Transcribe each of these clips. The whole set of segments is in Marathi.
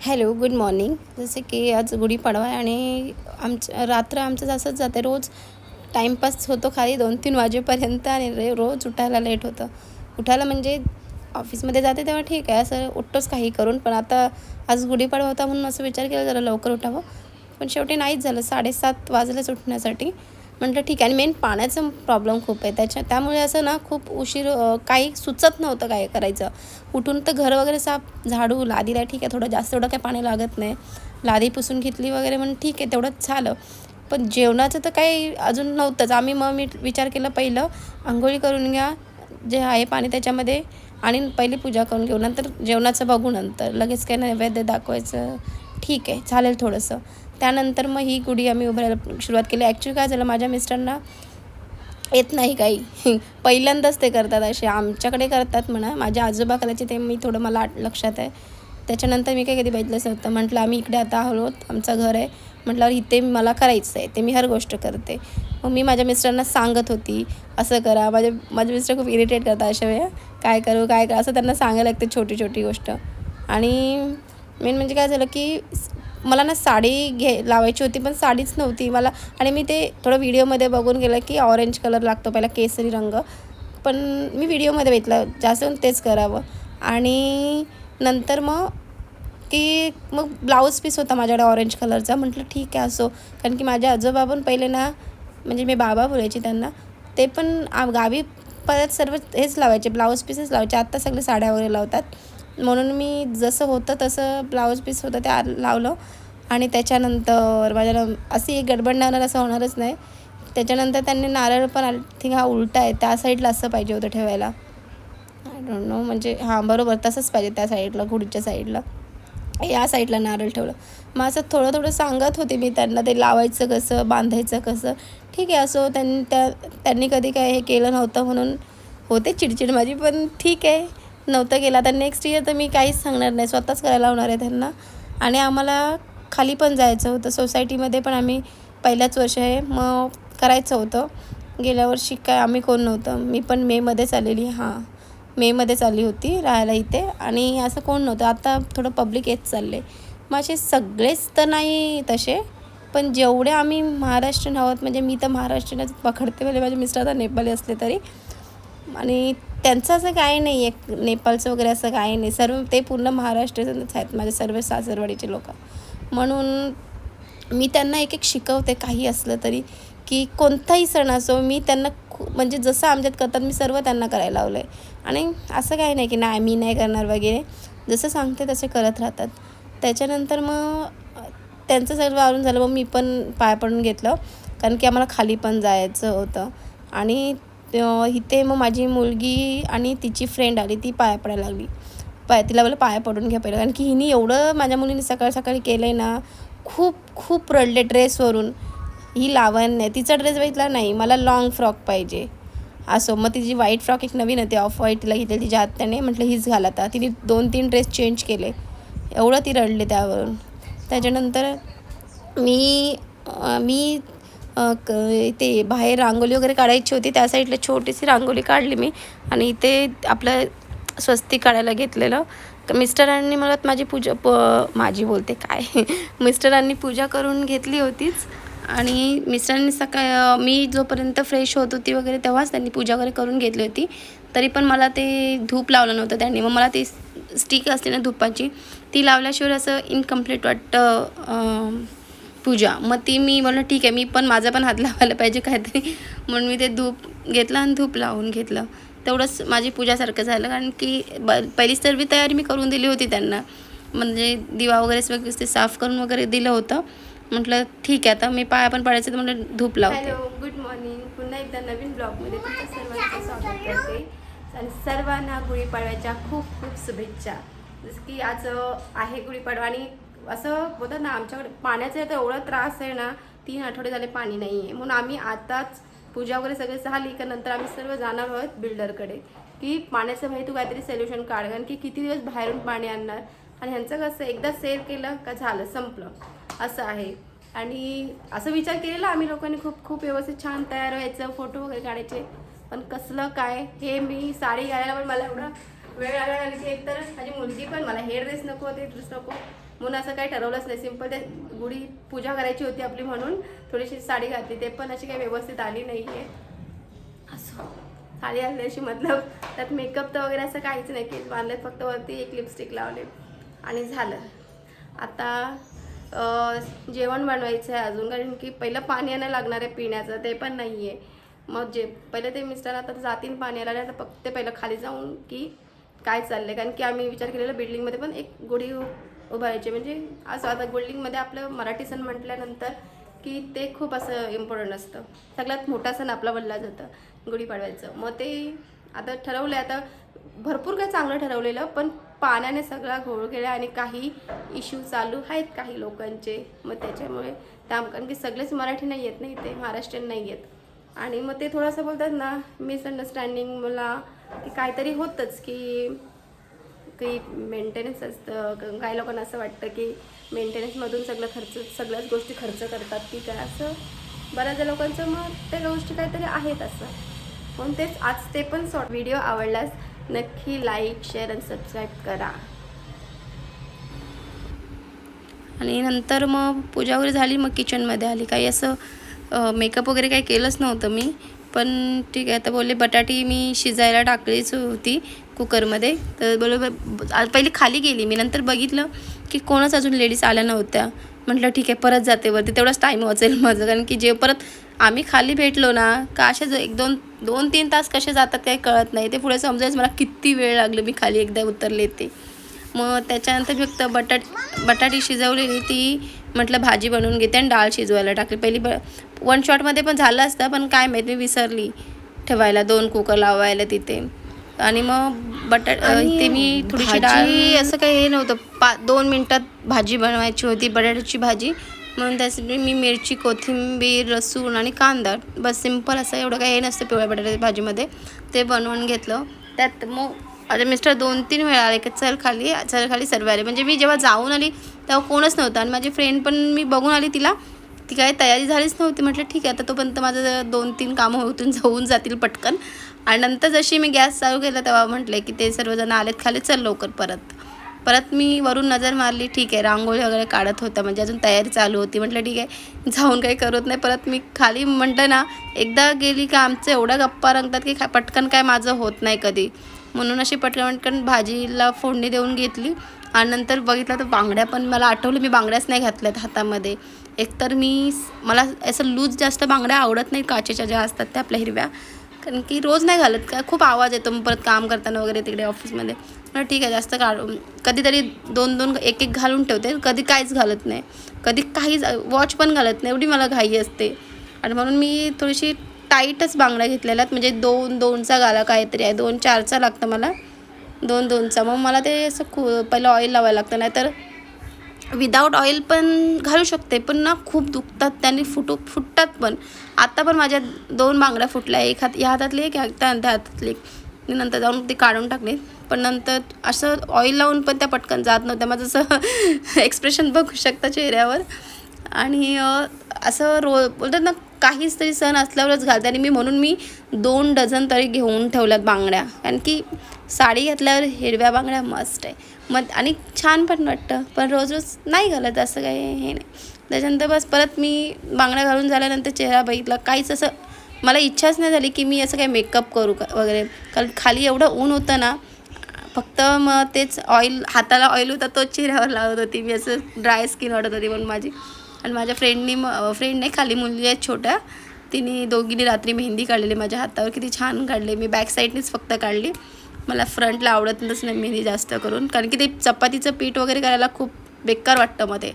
Hello good morning. जसे की आज गुढीपाडवा आहे आणि आमचं रात्र आमचं असंच जाते. रोज टाईमपास होतो खाली दोन तीन वाजेपर्यंत आणि रे रोज उठायला लेट होतं. उठायला म्हणजे ऑफिसमध्ये जाते तेव्हा ठीक आहे असं उठतोच काही करून. पण आता आज गुढीपाडवा होता म्हणून असं विचार केला जरा लवकर उठावं. पण शेवटी नाहीच झालं. साडेसात वाजलेच उठण्यासाठी. म्हटलं ठीक आहे. आणि मेन पाण्याचा प्रॉब्लेम खूप आहे. त्याच्या त्यामुळे असं ना खूप उशीर काही सुचत नव्हतं काय करायचं. उठून तर घर वगैरे साफ झाडू लादीला ठीक आहे थोडं जास्त एवढं काही पाणी लागत नाही. लादी पुसून घेतली वगैरे म्हणून ठीक आहे तेवढंच झालं. पण जेवणाचं तर काही अजून नव्हतंच. आम्ही मग मी विचार केला पहिलं आंघोळी करून घ्या जे आहे पाणी त्याच्यामध्ये आणि पहिली पूजा करून घेऊ. नंतर जेवणाचं बघू नंतर. लगेच काही नैवेद्य दाखवायचं. ठीक आहे चालेल थोडंसं. त्यानंतर मग ही गुढी आम्ही उभारायला सुरुवात केली. ॲक्च्युली काय झालं माझ्या मिस्टरांना येत नाही काही. पहिल्यांदाच ते करतात असे. आमच्याकडे करतात म्हणा. माझ्या आजोबा करायचे ते मी थोडं मला लक्षात आहे. त्याच्यानंतर मी काय कधी बघितलंच नव्हतं म्हटलं आम्ही इकडे आता आलो आमचं घर आहे. म्हटल्यावर इथे मला करायचं आहे. ते मी हर गोष्ट करते. मग मी माझ्या मिस्टरांना सांगत होती असं करा. माझे माझे मिस्टर खूप इरिटेट करतात अशा वेळा काय करू काय करा? असं त्यांना सांगायला लागते छोटी छोटी गोष्ट. आणि मेन म्हणजे काय झालं की मला ना साडी घे लावायची होती पण साडीच नव्हती मला. आणि मी ते थोडं व्हिडिओमध्ये बघून गेलं की ऑरेंज कलर लागतो पहिला केसरी रंग. पण मी व्हिडिओमध्ये बघितलं जास्त होऊन तेच करावं. आणि नंतर मग की मग ब्लाऊज पीस होता माझ्याकडे ऑरेंज कलरचा म्हटलं ठीक आहे असो. कारण की माझ्या आजोबा पण पहिले ना म्हणजे मी बाबा बोलायची त्यांना ते पण गावी परत सर्व हेच लावायचे ब्लाऊज पीसच लावायचे. आत्ता सगळे साड्या वगैरे लावतात. म्हणून मी जसं होतं तसं ब्लाऊज पीस होतं ते लावलं. आणि त्याच्यानंतर माझ्या अशी एक गडबड नारळ असं होणारच नाही. त्याच्यानंतर त्यांनी नारळ पण आय थिंक हा उलटा आहे त्या साईडला असं पाहिजे होतं ठेवायला. आय डोंट नो म्हणजे हां बरोबर तसंच पाहिजे त्या साईडला गुढीच्या साईडला या साईडला नारळ ठेवलं. मग असं थोडं थोडं सांगत होते मी त्यांना ते लावायचं कसं बांधायचं कसं. ठीक आहे असो त्यांनी त्या त्यांनी कधी काय हे केलं नव्हतं म्हणून होते चिडचिड माझी पण ठीक आहे. नव्हतं केलं आता नेक्स्ट इयर तर मी काहीच सांगणार नाही. स्वतःच करायला होणार आहे त्यांना. आणि आम्हाला खाली पण जायचं होतं. सोसायटीमध्ये पण आम्ही पहिल्याच वर्ष आहे मग करायचं होतं. गेल्या वर्षी काय आम्ही कोण नव्हतं. मी पण मेमध्येच आलेली हां. मेमध्येच आली होती राहायला इथे. आणि असं कोण नव्हतं. आता थोडं पब्लिक येत चालले. मग असे सगळेच तर नाही तसे. पण जेवढे आम्ही महाराष्ट्रीयन आहोत म्हणजे मी तर महाराष्ट्रीयनच पकडते. म्हणजे माझे मिस्टर आता नेपाळी असले तरी. आणि त्यांचं असं काही नाही आहे नेपाळचं वगैरे असं काही नाही. सर्व ते पूर्ण महाराष्ट्रातच आहेत माझे सर्व सासरवाडीचे लोक. म्हणून मी त्यांना एक एक शिकवते काही असलं तरी की कोणताही सण असो मी त्यांना खू म्हणजे जसं आमच्यात करतात मी सर्व त्यांना करायला लावलं आहे आणि असं काही नाही की नाही मी नाही करणार वगैरे. जसं सांगते तसे करत राहतात. त्याच्यानंतर मग त्यांचं सर्व आवरून झालं मग मी पण पाय पडून घेतलं. कारण की आम्हाला खाली पण जायचं होतं. आणि इथे मग माझी मुलगी आणि तिची फ्रेंड आली ती पाया पडायला लागली. पाय तिला मला पाया पडून घ्या पहिलं. कारण की हिने एवढं माझ्या मुलीने सकाळ सकाळी केलं आहे ना खूप खूप रडले ड्रेसवरून ही लावण नाही. तिचा ड्रेस बघितला नाही. मला लॉंग फ्रॉक पाहिजे. असो. मग तिची व्हाईट फ्रॉक एक नवीन होती. ऑफ व्हाईट तिला घेतली तिच्या आत्याने म्हटलं हीच घाल आता. तिने दोन तीन ड्रेस चेंज केले. एवढं ती रडले त्यावरून. त्याच्यानंतर मी मी ते बाहेर रांगोळी वगैरे काढायची होती त्या साईडला छोटीशी रांगोळी काढली मी आणि इथे आपलं स्वस्ती काढायला घेतलेलं. मिस्टरांनी मला माझी पूजा प माझी बोलते काय? मिस्टरांनी पूजा करून घेतली होतीच आणि मिस्टरांनी सकाळ मी जोपर्यंत फ्रेश होत होती वगैरे तेव्हाच त्यांनी पूजा वगैरे करून घेतली होती. तरी पण मला ते धूप लावलं नव्हतं त्यांनी. मग मला ती स्टिक असते ना धुपाची ती लावल्याशिवाय असं इनकम्प्लीट वाटतं पूजा. मग ती मी म्हणलं ठीक आहे मी पण माझा पण हात लावायला पाहिजे काहीतरी. म्हणून मी ते धूप घेतलं आणि धूप लावून घेतलं. तेवढंच माझी पूजासारखं झालं कारण की ब पहिलीच सर्व तयारी मी करून दिली होती त्यांना. म्हणजे दिवा वगैरे सगळं ते साफ करून वगैरे दिलं होतं. म्हटलं ठीक आहे आता मी पाया पण पडायचं तर म्हटलं धूप लावते. हॅलो गुड मॉर्निंग पुन्हा एकदा नवीन ब्लॉगमध्ये सर्वांचं स्वागत करते. आणि सर्वांना गुढीपाडव्याच्या खूप खूप शुभेच्छा. जसं की आज आहे गुढीपाडवा आणि असं बोलतात ना आमच्याकडे पाण्याचा तर एवढा त्रास आहे ना तीन आठवडे झाले पाणी नाही आहे म्हणून आम्ही आताच पूजा वगैरे सगळे झाली का नंतर आम्ही सर्व जाणार आहोत बिल्डरकडे. की पाण्याचं भाई तू काहीतरी सोल्युशन काढ. कारण की किती दिवस बाहेरून पाणी आणणार? आणि ह्यांचं कसं एकदा सेव्ह केलं का झालं संपलं. असं आहे. आणि असं विचार केलेला आम्ही लोकांनी खूप खूप व्यवस्थित छान तयार व्हायचं फोटो वगैरे काढायचे. पण कसलं काय हे मी साडी घालायला पण मला एवढा वेळ लागला. कारण की एकतर माझी मुलगी पण मला हे ड्रेस नको ते ड्रेस नको. म्हणून असं काही ठरवलंच नाही. सिंपल ते गुढी पूजा करायची होती आपली म्हणून. थोडीशी साडी घातली. ते पण अशी काही व्यवस्थित आली नाही आहे असं. साडी आली अशी मतलब त्यात मेकअप तर वगैरे असं काहीच नाही केस बांधलेत फक्त वरती एक लिपस्टिक लावले. आणि झालं. आता जेवण बनवायचं आहे अजून. कारण की पहिलं पाणी आणायला लागणार आहे पिण्याचं. ते पण नाही आहे मग जे पहिले ते मिस्टर आता जातीन पाणी आला तर फक्त ते पहिलं खाली जाऊन की काय चाललंय. कारण की आम्ही विचार केलेला बिल्डिंगमध्ये पण एक गुढी उभारायचे. म्हणजे असं आता गोल्डिंगमध्ये आपलं मराठी सण म्हटल्यानंतर की ते खूप असं इम्पॉर्टंट असतं. सगळ्यात मोठा सण आपला बोलला जातं गुढीपाडव्याचं मग ते आता ठरवलं आहे आता भरपूर काय चांगलं ठरवलेलं पण पाण्याने सगळा घोळ केला आणि काही इश्यू चालू आहेत काही लोकांचे. मग त्याच्यामुळे त्या कारण की सगळेच मराठी नाही येत नाही ते महाराष्ट्रीयन नाही येत. आणि मग ते थोडंसं बोलतात ना मिसअंडरस्टँडिंग मला की काहीतरी होतंच की काही मेंटेनन्स असतं. काही लोकांना असं वाटतं की मेंटेनन्समधून सगळं खर्च सगळ्याच गोष्टी खर्च करतात की काय असं. बऱ्याचशा लोकांचं मग त्या गोष्टी काहीतरी आहेत असं. म्हणून तेच आज ते पण शॉर्ट व्हिडिओ आवडल्यास नक्की लाईक शेअर आणि सबस्क्राईब करा. आणि नंतर मग पूजा वगैरे झाली मग किचनमध्ये आली. काही असं मेकअप वगैरे काही केलंच नव्हतं मी. पण ठीक आहे आता बोलले बटाटी मी शिजायला टाकलीच होती. कुकरमध्ये. तर बरोबर पहिली खाली गेली. मी नंतर बघितलं की कोणच अजून लेडीज आल्या नव्हत्या. म्हटलं ठीक आहे परत जाते वरती. तेवढाच टाईम वाचेल माझं. कारण की जे परत आम्ही खाली भेटलो ना का असे जो एक दोन दोन तीन तास कसे जातात काही कळत नाही. ते पुढे समजायचं मला किती वेळ लागलं मी खाली एकदा उतरले ते. मग त्याच्यानंतर मी फक्त बटाट बटाटी शिजवलेली ती म्हटलं भाजी बनवून घेते आणि डाळ शिजवायला टाकली. पहिली ब वन शॉटमध्ये पण झालं असतं पण काय माहीत मी विसरली ठेवायला दोन कुकर लावायला तिथे. आणि मग बटाट ते मी थोडीशी डाळ असं काही हे नव्हतं. पा दोन मिनटात भाजी बनवायची होती बटाट्याची भाजी. म्हणून त्यासाठी मी मिरची कोथिंबीर लसूण आणि कांदा बस सिंपल असं एवढं काही हे नसतं पिवळ्या बटाट्याच्या भाजीमध्ये. ते बनवून घेतलं. त्यात मग आता मिस्टर दोन तीन वेळा आले की चल खाली चल खाली सर्व आले. म्हणजे मी जेव्हा जाऊन आली तेव्हा कोणच नव्हतं. आणि माझी फ्रेंड पण मी बघून आली तिला. ती काय तयारी झालीच नव्हती. म्हटलं ठीक आहे आता तोपर्यंत माझं दोन तीन कामं होतून जाऊन जातील पटकन. आणि नंतर जशी मी गॅस चालू केला तेव्हा म्हटले की ते सर्वजण आलेत खाली चल लवकर परत. परत मी वरून नजर मारली ठीक आहे रांगोळी वगैरे काढत होता म्हणजे अजून तयारी चालू होती. म्हटलं ठीक आहे जाऊन काही करत नाही परत मी खाली म्हणतं ना एकदा गेली का आमचं एवढा गप्पा रंगतात की पटकन काय माझं होत नाही कधी. म्हणून अशी पटकन पटकन भाजीला फोडणी देऊन घेतली आणि नंतर बघितलं तर बांगड्या पण मला आठवलं मी बांगड्याच नाही घातल्यात हातामध्ये. एकतर मी मला असं लूज जास्त बांगड्या आवडत नाही काचेच्या ज्या असतात त्या आपल्या हिरव्या कारण की रोज नाही घालत का खूप आवाज येतो मग परत काम करताना वगैरे तिकडे ऑफिसमध्ये ठीक आहे जास्त काढ. कधीतरी दोन दोन एक एक घालून ठेवते. कधी काहीच घालत नाही. कधी काहीच वॉच पण घालत नाही. एवढी मला घाई असते. आणि म्हणून मी थोडीशी टाईटच बांगड्या घेतलेल्या आहेत. म्हणजे दोन दोनचा घाला काहीतरी आहे. दोन चारचा लागतं मला. दोन दोनचा. मग मला ते असं खू पहिलं ऑइल लावायला लागतं. नाहीतर विदाऊट ऑइल पण घालू शकते पण ना खूप दुखतात त्यांनी फुटू फुटतात पण. आता पण माझ्या दोन बांगड्या फुटल्या एक हात या हातातली एक त्या हातातली मी नंतर जाऊन ते काढून टाकले. पण नंतर असं ऑइल लावून पण त्या पटकन जात नव्हत्या. माझं असं एक्सप्रेशन बघू शकता चेहऱ्यावर. आणि असं रो बोलतात ना काहीच तरी सण असल्यावरच घालते. आणि मी म्हणून मी दोन डझन तरी घेऊन ठेवल्यात बांगड्या. कारण की साडी घातल्यावर हिरव्या बांगड्या मस्त आहे. मग आणि छान पण वाटतं. पण रोज रोज नाही घालत असं काही हे नाही. त्याच्यानंतर बस परत मी बांगड्या घालून झाल्यानंतर चेहरा बघितला. काहीच असं मला इच्छाच नाही झाली की मी असं काही मेकअप करू का वगैरे. कारण खाली एवढं ऊन होतं ना फक्त मग तेच ऑइल हाताला ऑइल होता तो चेहऱ्यावर लावत होती. मी असं ड्राय स्किन वाटत होती म्हणून माझी. आणि माझ्या फ्रेंडनी फ्रेंड नाही खाली मुली आहेत छोट्या. तिने दोघींनी रात्री मेहंदी काढलेली माझ्या हातावर किती छान काढले. मी बॅक साईडनीच फक्त काढली. मला फ्रंटला आवडतच नाही मेहंदी जास्त करून. कारण की ते चपातीचं पीठ वगैरे करायला खूप बेकार वाटतं मध्ये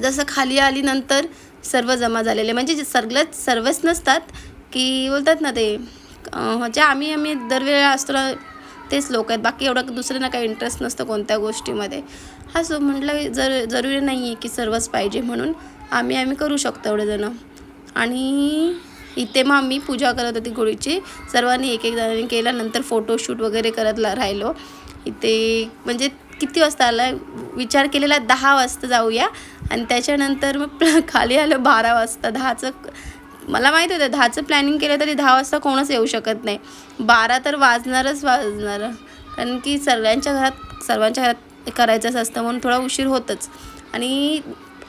जसं खाली आली नंतर सर्व जमा झालेले. म्हणजे जे सगळंच सर्वच नसतात की बोलतात ना ते म्हणजे आम्ही आम्ही दरवेळेला असतो तेच लोक आहेत. बाकी एवढं दुसऱ्यांना काही इंटरेस्ट नसतं कोणत्या गोष्टीमध्ये. हा सो म्हटलं जर जरुरी नाही आहे की सर्वच पाहिजे म्हणून आम्ही आम्ही करू शकतो एवढेजणं आणि इथे मग आम्ही पूजा करत होती गुढीची सर्वांनी एक एक जणांनी केल्यानंतर फोटोशूट वगैरे करत ला- राहिलो. इथे म्हणजे किती वाजता आला? विचार केलेला दहा वाजता जाऊया. आणि त्याच्यानंतर मग खाली आलं बारा वाजता. दहाचं मला माहीत होतं दहाचं प्लॅनिंग केलं तरी दहा वाजता कोणच येऊ शकत नाही. बारा तर वाजणारच वाजणार. कारण की सर्वांच्या घरात सर्वांच्या घरात करायचंच असतं म्हणून थोडा उशीर होतच. आणि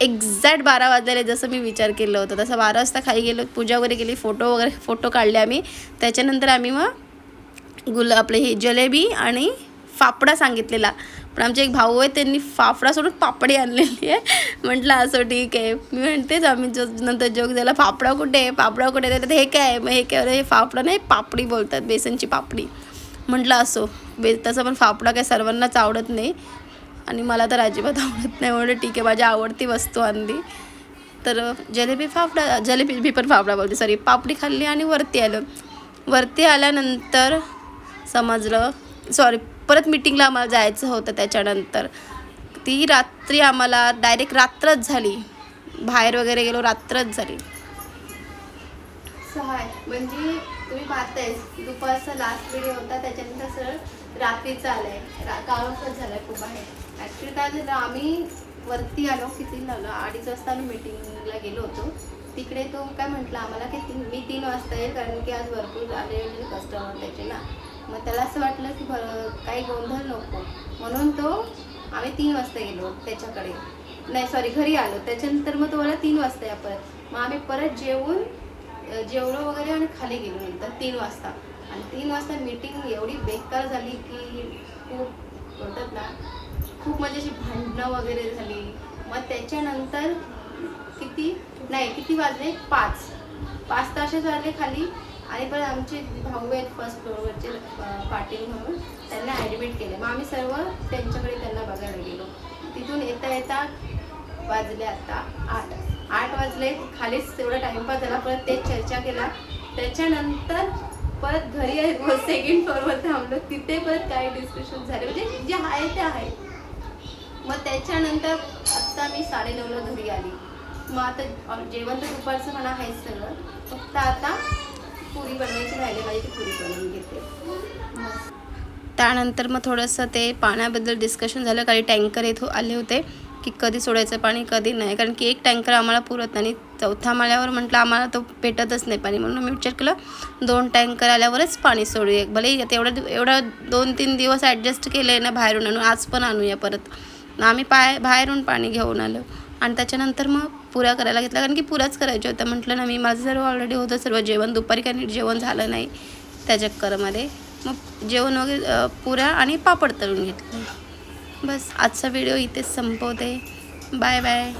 एक्झॅक्ट बारा वाजलेले जसं मी विचार केलं होतं तसं बारा वाजता खाली गेलो पूजा वगैरे केली फोटो वगैरे फोटो काढले आम्ही. त्याच्यानंतर आम्ही मग गुल आपले हे जलेबी आणि फाफडा सांगितलेला. पण आमचे एक भाऊ आहे त्यांनी फाफडा सोडून पापडी आणलेली आहे. म्हटलं असं ठीक आहे. मी म्हणतेच आम्ही जो नंतर जोक झाला फाफडा कुठे आहे? फाफडा कुठे आहे? तर हे काय आहे? मग हे काय हे फाफडा नाही पापडी बोलतात बेसनची पापडी. म्हटलं असो बे तसं पण फाफडा काय सर्वांनाच आवडत नाही आणि मला तर अजिबात आवडत नाही. म्हणलं ठीक आहे माझी आवडती वस्तू आणली. तर जलेबी फाफडा जलेबी मी पण फाफडा बोलते सॉरी पापडी खाल्ली आणि वरती आलं. वरती आल्यानंतर समजलं सॉरी परत मिटिंगला आम्हाला जायचं होतं त्याच्यानंतर. ती रात्री आम्हाला डायरेक्ट रात्रच झाली. बाहेर वगैरे गेलो रात्रच झाली. सहाय म्हणजे तुम्ही पाहताय दुपारचा लास्ट व्हिडिओ होता त्याच्यानंतर सरळ रात्रीचा आलाय. रा काळोखच झालाय खूप आहे ॲक्च्युली काय झालं आम्ही वरती आलो किती आलो अडीच वाजता आम्ही मीटिंगला गेलो होतो. तिकडे तो काय म्हटला आम्हाला की तीन मी तीन वाजता येईल कारण की आज भरपूर आलेले कस्टमर त्याचे ना. मग त्याला असं वाटलं की भर काही गोंधळ नको. म्हणून तो आम्ही तीन वाजता गेलो त्याच्याकडे. नाही सॉरी घरी आलो. त्याच्यानंतर मग तो मला तीन वाजता या परत. मग आम्ही परत जेवून जेवलो वगैरे आणि खाली गेलो नंतर तीन वाजता. आणि तीन वाजता मीटिंग एवढी बेकार झाली की खूप बोलतात ना खूप म्हणजे अशी भांडणं वगैरे झाली. मग त्याच्यानंतर किती? नाही किती वाजले? पाच. पाच तासे झाले खाली. आणि पण आमचे भाऊ आहेत फर्स्ट फ्लोअरवरचे पाटील म्हणून त्यांना ॲडमिट केले. मग आम्ही सर्व त्यांच्याकडे त्यांना बघायला गेलो. तिथून येता येता वाजले आता आठ. आठ वाजले खालीच तेवढा टाइमपास झाला. परत ते चर्चा केला. त्याच्यानंतर परत घरी सेकंड फ्लोअरवर थांबलो. तिथे परत काही डिस्कशन झाले. म्हणजे जे आहे ते आहे. मग त्याच्यानंतर आत्ता मी साडे नऊला घरी आली. मग आता जेवण तर दुपारचं म्हणा आहेच सगळं. फक्त आता पुरी बनवायची राहिली माझी ती पुरी बनवून घेते. त्यानंतर मग थोडंसं ते पाण्याबद्दल डिस्कशन झालं. काही टँकर येत हो- आले होते की कधी सोडायचं पाणी कधी नाही. कारण की एक टँकर आम्हाला पुरत नाही. चौथ्या चौथा माळ्यावर म्हटलं आम्हाला तो पेटतच नाही पाणी. म्हणून मी विचार केला दोन टँकर आल्यावरच पाणी सोडूया. भले एवढं एवढं दोन तीन दिवस ॲडजस्ट केले आहे ना बाहेरून आणून आज पण आणूया परत. आम्ही पाय बाहेरून पाणी घेऊन आलो. आणि त्याच्यानंतर मग पुऱ्या करायला घेतला कारण की पुऱ्याच करायच्या होत्या. म्हटलं ना मी माझं सर्व ऑलरेडी होतं सर्व जेवण. दुपारी काही नीट जेवण झालं नाही त्या चक्करमध्ये. मग जेवण वगैरे पुऱ्या आणि पापड तळून घेतलं. बस आजचा व्हिडिओ इथेच संपवते. Bye bye